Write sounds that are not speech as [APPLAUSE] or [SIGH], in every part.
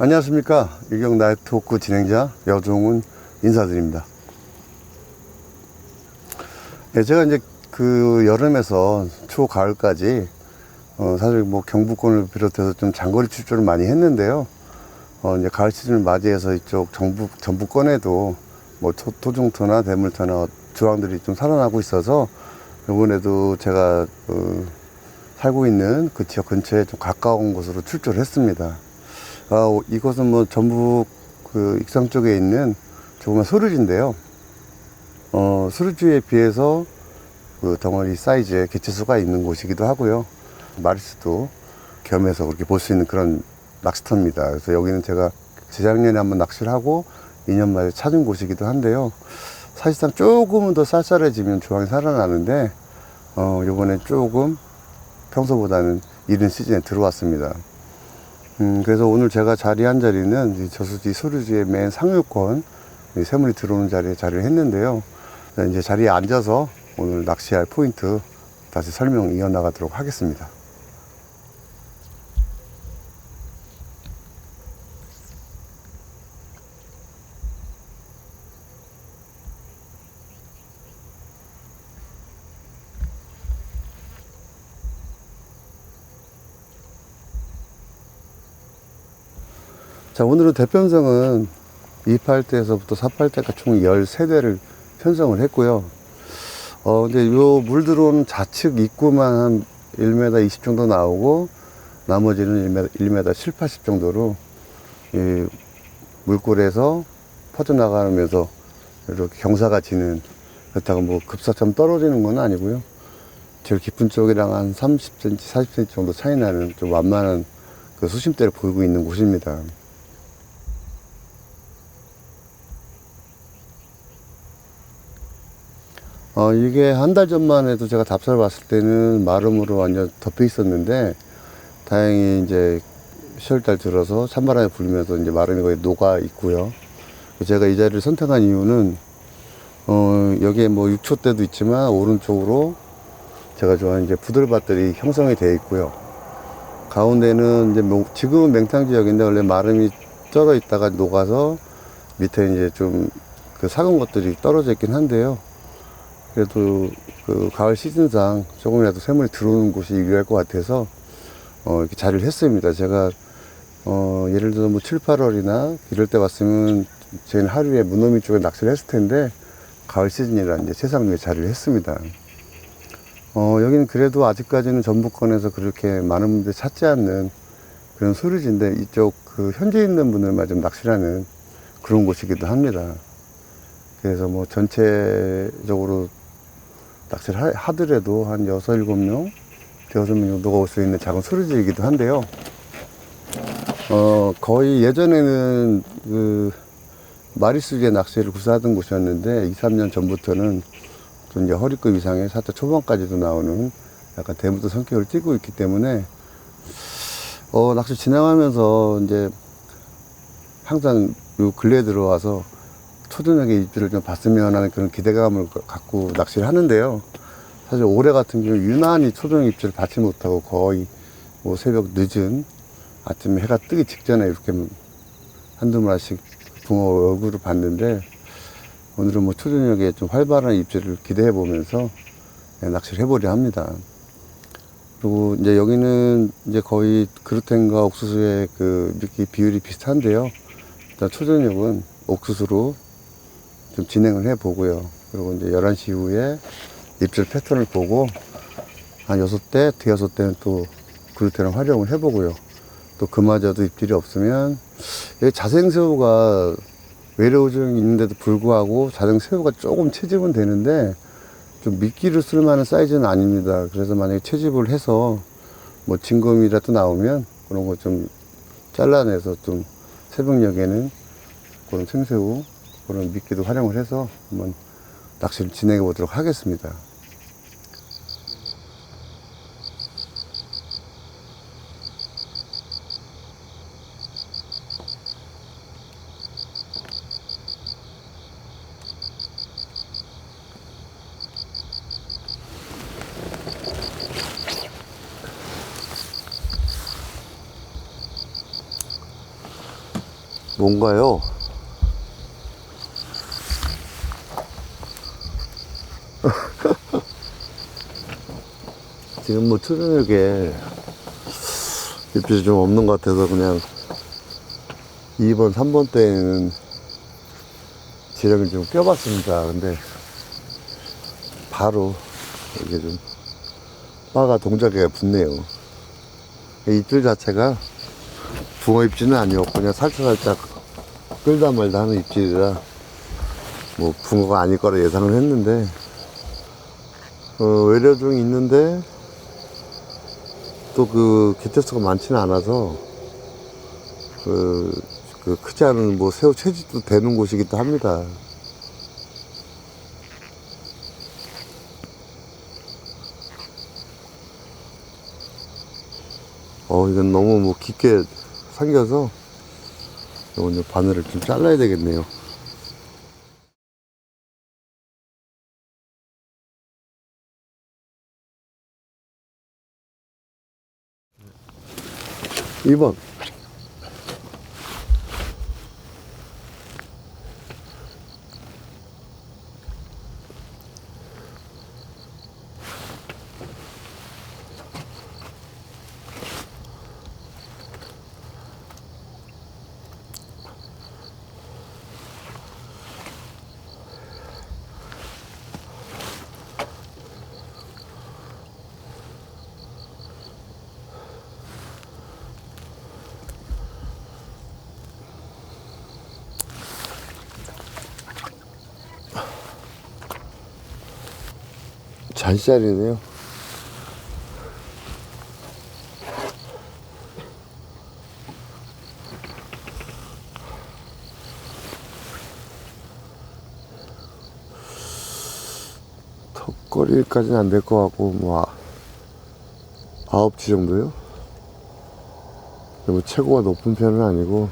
안녕하십니까. 유경 나이트워크 진행자 여종훈 인사드립니다. 네, 제가 이제 그 여름에서 초가을까지 어, 사실 뭐 경부권을 비롯해서 좀 장거리 출조를 많이 했는데요. 어, 이제 가을 시즌을 맞이해서 이쪽 정부, 전부권에도 뭐 토, 토종터나 대물터나 조항들이 좀 살아나고 있어서 이번에도 제가 어, 살고 있는 그 지역 근처에 좀 가까운 곳으로 출조를 했습니다. 아, 이곳은 뭐 전북 그 익산 쪽에 있는 조그만 소류지인데요. 어, 소류지에 비해서 그 덩어리 사이즈의 개체수가 있는 곳이기도 하고요. 마리수도 겸해서 그렇게 볼 수 있는 그런 낚시터입니다. 그래서 여기는 제가 재작년에 한번 낚시를 하고 2년 만에 찾은 곳이기도 한데요. 사실상 조금은 더 쌀쌀해지면 조항이 살아나는데, 어, 요번에 조금 평소보다는 이른 시즌에 들어왔습니다. 음, 그래서 오늘 제가 자리한 자리는 이 저수지 소류지의 맨 상류권, 이 새물이 들어오는 자리에 자리를 했는데요. 이제 자리에 앉아서 오늘 낚시할 포인트 다시 설명 이어나가도록 하겠습니다. 자, 오늘은 대편성은 2팔대에서부터 4팔대가 총 13대를 편성을 했고요. 어, 근데 요 물 들어오는 좌측 입구만 한 1m 20 정도 나오고, 나머지는 1m, 1m 7, 80 정도로, 이 물골에서 퍼져나가면서 이렇게 경사가 지는, 그렇다고 뭐 급사처럼 떨어지는 건 아니고요. 제일 깊은 쪽이랑 한 30cm, 40cm 정도 차이 나는 좀 완만한 그 수심대를 보이고 있는 곳입니다. 어, 이게 한 달 전만 해도 제가 답사를 봤을 때는 마름으로 완전 덮여 있었는데, 다행히 이제 10월달 들어서 찬바람이 불면서 이제 마름이 거의 녹아 있고요. 제가 이 자리를 선택한 이유는, 어, 여기에 뭐 6초 대도 있지만, 오른쪽으로 제가 좋아하는 이제 부들밭들이 형성이 되어 있고요. 가운데는 이제 뭐 지금은 맹탕 지역인데, 원래 마름이 쩔어 있다가 녹아서 밑에 이제 좀그 작은 것들이 떨어져 있긴 한데요. 그래도 그 가을 시즌상 조금이라도 새물이 들어오는 곳이 유리할 것 같아서 어 이렇게 자리를 했습니다. 제가 어 예를 들어 뭐 7, 8월이나 이럴 때 왔으면 저희는 하루에 무너미 쪽에 낚시를 했을 텐데 가을 시즌이라 이제 세상 위에 자리를 했습니다. 어 여기는 그래도 아직까지는 전북권에서 그렇게 많은 분들이 찾지 않는 그런 소류지인데 이쪽 그 현지에 있는 분들만 좀 낚시를 하는 그런 곳이기도 합니다. 그래서 뭐 전체적으로 낚시를 하- 하더라도 한 여섯, 일곱 명, 대여섯 명 정도가 올 수 있는 작은 소리지이기도 한데요. 어, 거의 예전에는 그 마리수제 낚시를 구사하던 곳이었는데 2, 3년 전부터는 좀 이제 허리급 이상의 사자 초반까지도 나오는 약간 대무도 성격을 띠고 있기 때문에 어, 낚시 진행하면서 이제 항상 요 근래에 들어와서 초저녁에 입질을 좀 봤으면 하는 그런 기대감을 갖고 낚시를 하는데요. 사실 올해 같은 경우 유난히 초저녁 입질을 받지 못하고 거의 뭐 새벽 늦은 아침에 해가 뜨기 직전에 이렇게 한두 마리씩 붕어 얼굴을 봤는데 오늘은 뭐 초저녁에 좀 활발한 입질을 기대해 보면서 네, 낚시를 해보려 합니다. 그리고 이제 여기는 이제 거의 그루텐과 옥수수의 그 미끼 비율이 비슷한데요. 일단 초저녁은 옥수수로 좀 진행을 해 보고요. 그리고 이제 11시 이후에 입질 패턴을 보고 한 6대, 대여섯 대는 또 그루텐을 활용을 해 보고요. 또 그마저도 입질이 없으면 자생새우가 외래오종이 있는데도 불구하고 자생새우가 조금 채집은 되는데 좀 미끼를 쓸 만한 사이즈는 아닙니다. 그래서 만약에 채집을 해서 뭐 진검이라도 나오면 그런 거 좀 잘라내서 좀 새벽녘에는 그런 생새우 그런 미끼도 활용을 해서 한번 낚시를 진행해 보도록 하겠습니다. 뭔가요? 지금 뭐 초저녁에 잎이 좀 없는 것 같아서 그냥 2번, 3번 때에는 지렁이 좀 껴봤습니다. 근데 바로 이게 좀 바가 동작에 붙네요. 이 입질 자체가 붕어 입질은 아니었고 그냥 살짝살짝 끌다 말다 하는 입질이라 뭐 붕어가 아닐 거라 예상을 했는데 어, 외래종이 있는데 또 그 개체수가 많지는 않아서 그, 그 크지 않은 뭐 새우 채집도 되는 곳이기도 합니다. 어, 이건 너무 뭐 깊게 삼겨서 오늘 바늘을 좀 잘라야 되겠네요. 이 번 잔살이네요. 턱걸이까지는 안 될 것 같고, 뭐, 아- 아홉 치 정도요? 뭐, 최고가 높은 편은 아니고,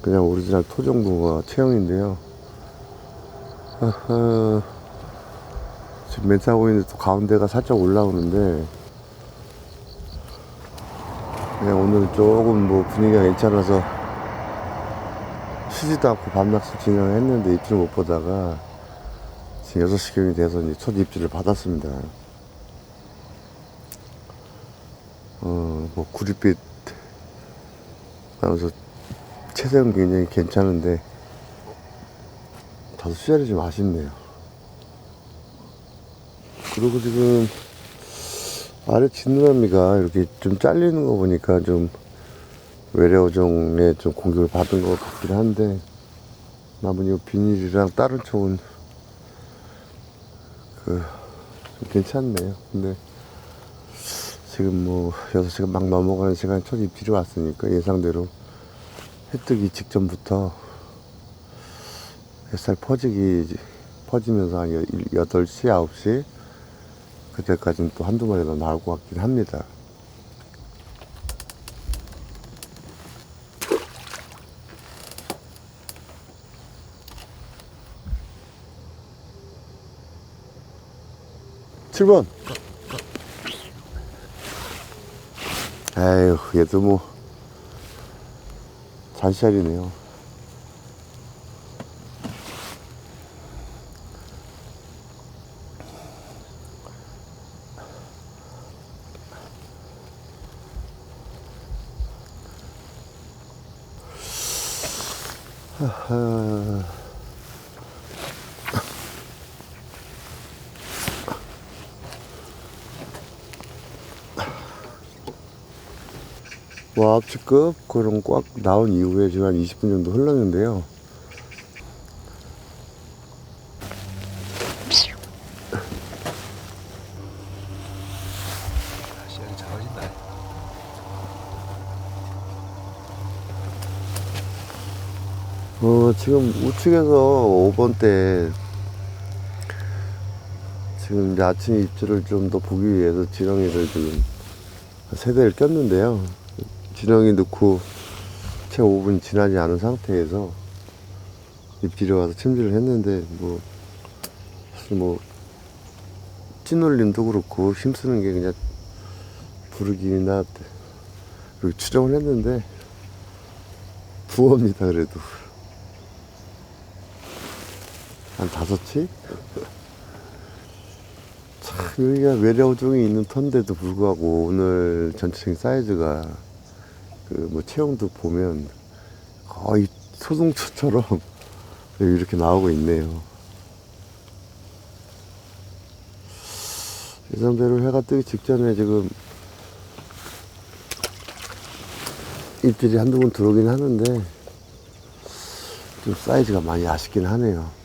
그냥 오리지널 토종붕어 체형인데요. 아하, 지금 멘트 하고 있는데 또 가운데가 살짝 올라오는데 그냥 오늘 조금 뭐 분위기가 괜찮아서 쉬지도 않고 밤낚시 진행을 했는데 입질을 못 보다가 지금 6시경이 돼서 이제 첫 입질을 받았습니다. 어, 뭐 구릿빛 나면서 체색은 굉장히 괜찮은데 다소 수자리 좀 아쉽네요. 그리고 지금 아래 지느러미가 이렇게 좀 잘리는 거 보니까 좀 외래어종에 좀 공격을 받은 것 같긴 한데 이 비닐이랑 다른 쪽은 그좀 괜찮네요. 근데 지금 뭐 6시간 막 넘어가는 시간에 첫 입질이 왔으니까 예상대로 해 뜨기 직전부터 햇살 퍼지기, 퍼지면서 한 8시, 9시, 그때까지는 또 한두 마리 더 나올 것 같긴 합니다. 칠번 에휴, 얘도 뭐, 잔살이네요. 와, 합치급 그런 꽉 나온 이후에 지금 한 20분 정도 흘렀는데요. 시야가 작아진다. 어, 지금 우측에서 5번 때 지금 이제 아침 입질을 좀 더 보기 위해서 지렁이를 지금 세 대를 꼈는데요. 지렁이 넣고 채 5분 지나지 않은 상태에서 입질이 와서 챔질을 했는데 뭐 사실 뭐 찐올림도 그렇고 힘쓰는 게 그냥 부르기나 그 추정을 했는데 부어입니다 그래도 한 다섯 치? 참 여기가 외래어종이 있는 턴데도 불구하고 오늘 전체적인 사이즈가 그 뭐 체형도 보면 거의 소동초처럼 [LAUGHS] 이렇게 나오고 있네요. 예상대로 해가 뜨기 직전에 지금 입질이 한두 번 들어오긴 하는데 좀 사이즈가 많이 아쉽긴 하네요.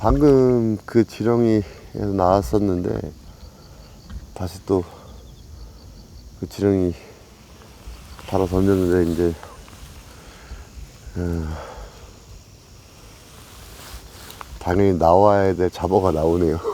방금 그 지렁이에서 나왔었는데 다시 또 그 지렁이 달아 던졌는데 이제 어, 당연히 나와야 될 잡어가 나오네요.